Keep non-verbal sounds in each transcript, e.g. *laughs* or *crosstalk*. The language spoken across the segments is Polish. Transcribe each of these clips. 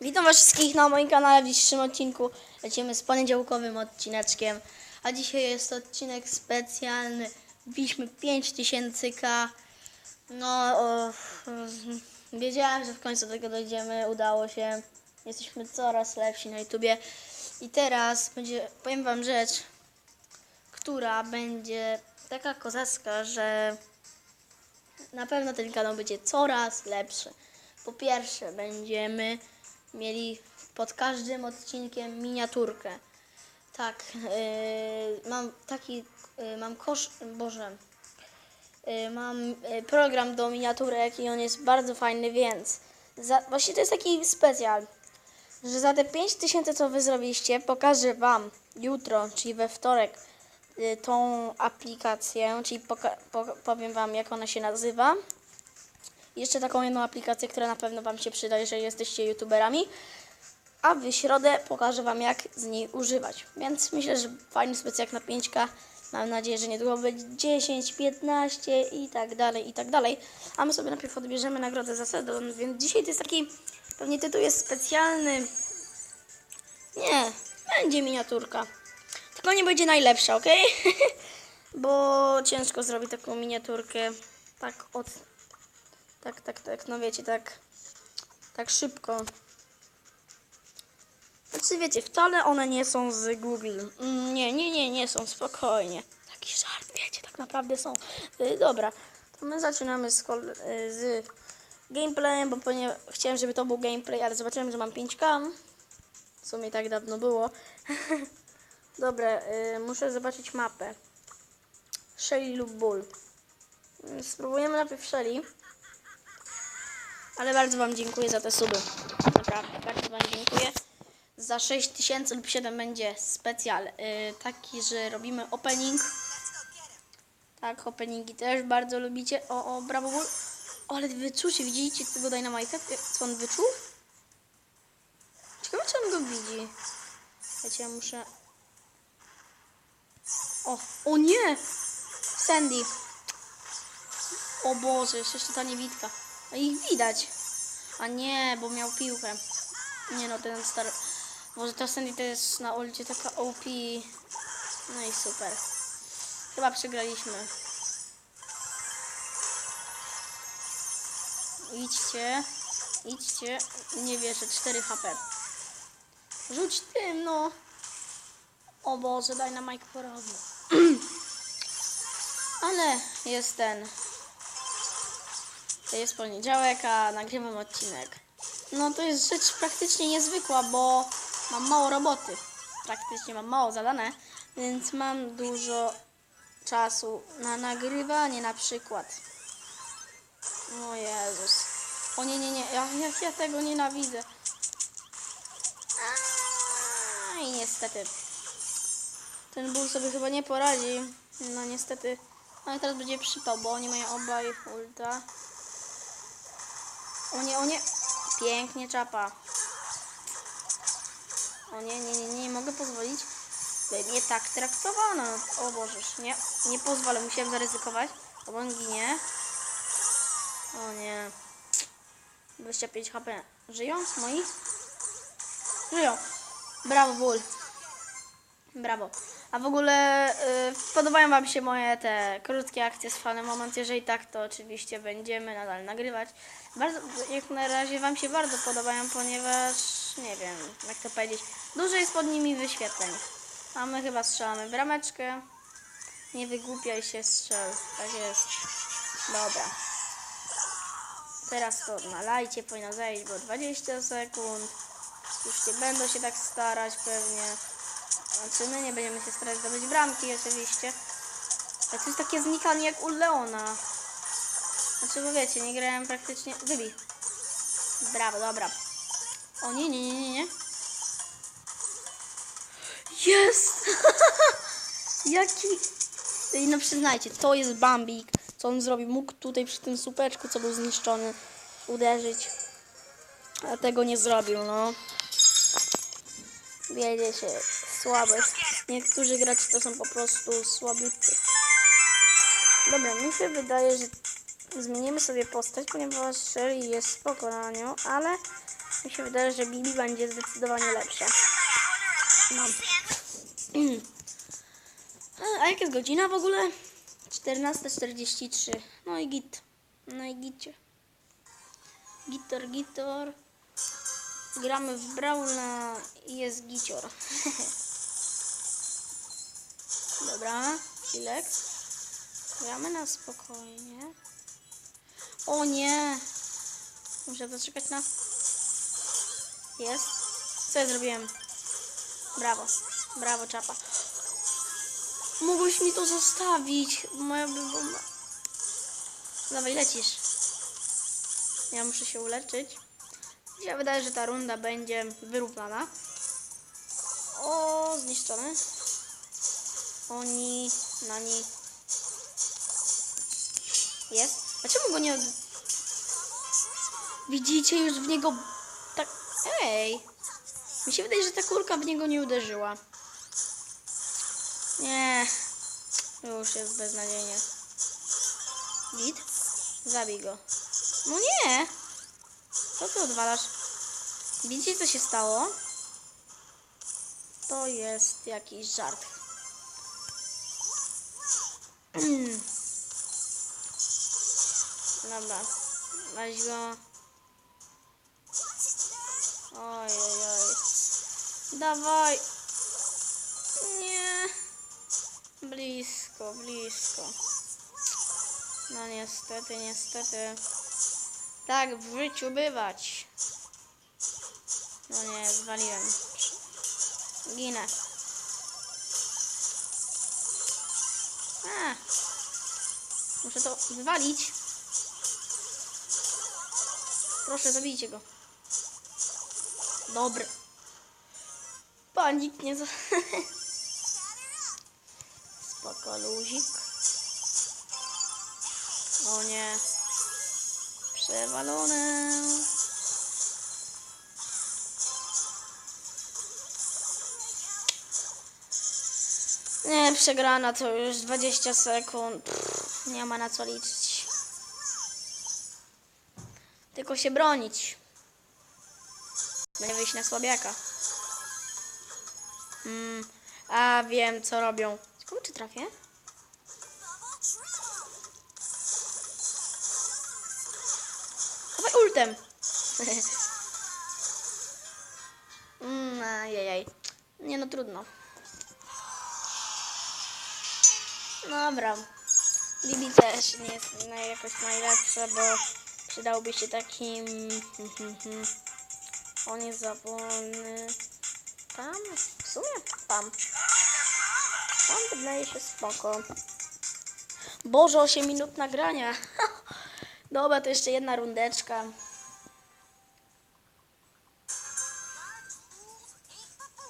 Witam was wszystkich na moim kanale w dzisiejszym odcinku. Lecimy z poniedziałkowym odcineczkiem. A dzisiaj jest odcinek specjalny. Wbiliśmy 5000k. No, o, wiedziałem, że w końcu do tego dojdziemy. Udało się. Jesteśmy coraz lepsi na YouTubie. I teraz będzie, powiem wam rzecz, która będzie taka kozacka, że na pewno ten kanał będzie coraz lepszy. Po pierwsze, będziemy mieli pod każdym odcinkiem miniaturkę. Tak, yy, mam taki, yy, mam kosz, boże, yy, mam yy, program do miniaturek i on jest bardzo fajny, więc za, właśnie to jest taki specjal, że za te 5000 co wy zrobiliście, pokażę wam jutro, czyli we wtorek, yy, tą aplikację, czyli poka- po, powiem wam jak ona się nazywa. Jeszcze taką jedną aplikację, która na pewno Wam się przyda, jeżeli jesteście youtuberami. A w środę pokażę Wam, jak z niej używać. Więc myślę, że fajny specjal na 5K. Mam nadzieję, że niedługo będzie 10, 15 i tak dalej, i tak dalej. A my sobie najpierw odbierzemy nagrodę za sezon, więc dzisiaj to jest taki, pewnie tytuł jest specjalny. Nie, będzie miniaturka. Tylko nie będzie najlepsza, ok? *laughs* Bo ciężko zrobić taką miniaturkę tak od tak, tak, tak, no wiecie, tak, tak szybko. Znaczy wiecie, wcale one nie są z Google. Mm, nie, nie, nie, nie są, spokojnie. Taki żart, wiecie, tak naprawdę są. Y, dobra, to my zaczynamy z, y, z gameplayem, bo ponieważ chciałem, żeby to był gameplay, ale zobaczyłem, że mam 5K. W sumie tak dawno było. *laughs* Dobra, y, muszę zobaczyć mapę. Shelly lub Bull. Y, Spróbujemy najpierw Shelly. Ale bardzo Wam dziękuję za te suby. Naprawdę, bardzo Wam dziękuję. Za 6000 lub 7 będzie specjal. Yy, taki, że robimy opening. Tak, openingi też bardzo lubicie. O, o, brawo, ból. O, ale wyczucie, widzicie tego Dynamite'a? Co on wyczuł? Ciekawe, czy on go widzi. Wiecie, ja muszę... O, o nie! Sandy. O Boże, jeszcze ta niewidka. A ich widać. A nie, bo miał piłkę. Nie no, ten stary... Może ta Sandy to jest na ulcie taka OP. No i super. Chyba przegraliśmy. Idźcie. Idźcie. Nie wierzę, 4 HP. Rzuć tym, no. O Boże, daj na Mike porobił. *clears throat* Ale jest ten. To jest poniedziałek, a nagrywam odcinek. No to jest rzecz praktycznie niezwykła, bo mam mało roboty. Praktycznie mam mało zadane, więc mam dużo czasu na nagrywanie na przykład. O Jezus. O nie, nie, nie, ja, jak ja tego nienawidzę. A, I niestety. Ten ból sobie chyba nie poradzi. No niestety. No i teraz będzie przypał, bo oni mają obaj ulta. O nie, o nie. Pięknie czapa. O nie, nie, nie, nie mogę pozwolić, by mnie tak traktowano. O nie, nie pozwolę, musiałem zaryzykować, bo on ginie. O nie. 25 HP. Żyją moi? Żyją. Brawo, ból. Brawo. A w ogóle y, podobają Wam się moje te krótkie akcje z Fany Moment? Jeżeli tak, to oczywiście będziemy nadal nagrywać. Bardzo, jak na razie Wam się bardzo podobają, ponieważ nie wiem, jak to powiedzieć, dużo jest pod nimi wyświetleń. A my chyba strzelamy w rameczkę. Nie wygłupiaj się, strzel. Tak jest. Dobra. Teraz to na lajcie powinno zejść, bo 20 sekund. Już nie będą się tak starać pewnie. Znaczy my nie będziemy się starać zdobyć bramki oczywiście. Ale to jest takie znikanie jak u Leona. Znaczy bo wiecie, nie grałem praktycznie... Wybij. Brawo, dobra. O nie, nie, nie, nie, nie. Jest! *laughs* Jaki... Ej, No przyznajcie, to jest Bambik. Co on zrobił? Mógł tutaj przy tym supeczku, co był zniszczony, uderzyć. A tego nie zrobił, no. Wiecie, słabe. Niektórzy gracze to są po prostu słabiutcy. Dobra, mi się wydaje, że zmienimy sobie postać, ponieważ Shelly jest spoko na nią, ale Mi się wydaje, że Bibi będzie zdecydowanie lepsza. No. A- A jak jest godzina w ogóle? 14.43. No i git. No i gicie. Gitor, gitor. Gramy w Brawla i jest gicior. *laughs* Dobra, chwilek. Gramy na spokojnie. O nie! Muszę zaczekać na... Jest. Co ja zrobiłem? Brawo. Brawo, czapa. Mogłeś mi to zostawić. Moja by bomba. Dawaj, lecisz. Ja muszę się uleczyć. Mi się wydaje, że ta runda będzie wyrównana. O, zniszczony. Oni, nani. Jest. Dlaczego go nie... Widzicie już w niego... Tak... Ej! Mi się wydaje, że ta kulka w niego nie uderzyła. Nie. Już jest beznadziejnie. Git? Zabij go. No nie! Co ty odwalasz? Widzicie, co się stało? To jest jakiś żart. Dobra. Weź go. Oj, oj, oj. Dawaj. Nie. Blisko, blisko. No niestety, niestety. Tak w życiu bywać. No nie, zwaliłem. Ginę. Muszę to wywalić. Proszę, zabijcie go. Dobry. Panik nie za... *laughs* Spoko, luzik. O nie. Przewalone. Nie, przegrana to już 20 sekund. Pff, nie ma na co liczyć. Tylko się bronić. Będzie wyjść na słabiaka. Mm, a wiem, co robią. Ciekawe, czy trafię? Dawaj ultem. *laughs* mm, ajajaj. Nie no, trudno. Dobra. Bibi też nie jest naj- jakoś najlepsza, bo przydałby się takim... *laughs* On jest za wolny. Tam? W sumie tam. Tam wydaje się spoko. Boże, 8 minut nagrania. *laughs* Dobra, to jeszcze jedna rundeczka.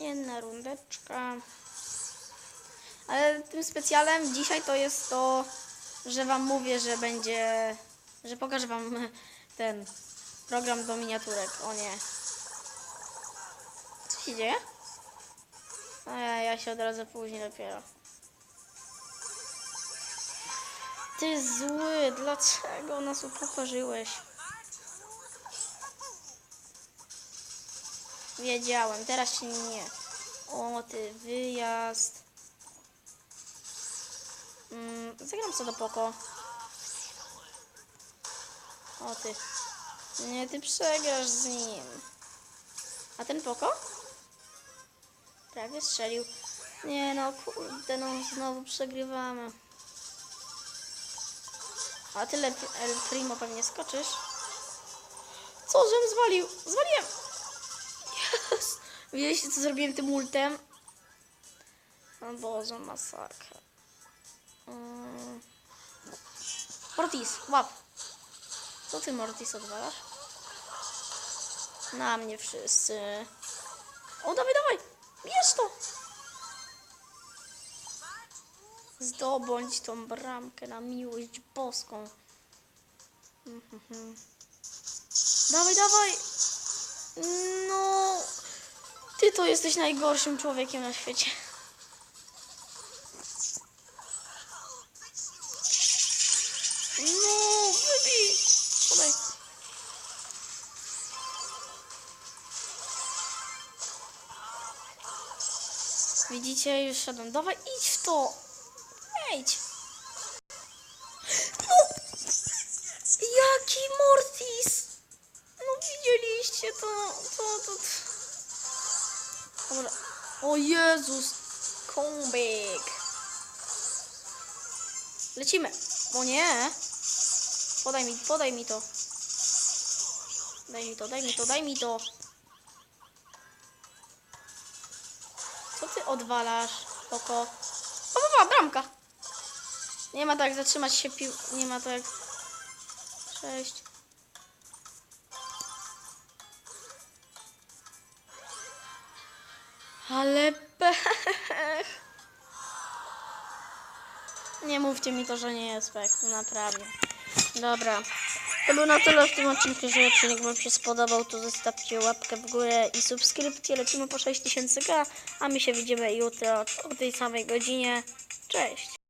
Jedna rundeczka. Ale tym specjalem dzisiaj to jest to, że wam mówię, że będzie, że pokażę wam ten program do miniaturek. O nie. Co się dzieje? A ja, ja się odrodzę później dopiero. Ty zły, dlaczego nas upokorzyłeś? Wiedziałem, teraz się nie. O, ty wyjazd. Mm, zagram co do poko. O ty. Nie, ty przegrasz z nim. A ten poko? Prawie strzelił. Nie no, kurde, no znowu przegrywamy. A tyle El Primo pewnie skoczysz. Co, żem zwalił? Zwaliłem! Yes! Widzieliście, co zrobiłem tym ultem? O Boże, masakra. Mortis, łap. Co ty, Mortis, odwalasz? Na mnie wszyscy. O, dawaj, dawaj! Bierz to! Zdobądź tą bramkę na miłość boską. Mhm. Dawaj, dawaj! No... Ty to jesteś najgorszym człowiekiem na świecie. Widzicie, już szedłem. Dawaj, idź w to. Idź. No. Jaki Mortis. No widzieliście to, to, to. to. Dobra. O Jezus. Comeback. Lecimy. O nie. Podaj mi, podaj mi to. Daj mi to, daj mi to, daj mi to. Co ty odwalasz, oko? O, o, bramka. Nie ma tak zatrzymać się pił... Nie ma tak... Cześć. Ale pech. Nie mówcie mi to, że nie jest pech. Naprawdę. Dobra. To było na tyle w tym odcinku. Jeżeli odcinek Wam się spodobał, to zostawcie łapkę w górę i subskrypcję. Lecimy po 6000k, a my się widzimy jutro o tej samej godzinie. Cześć!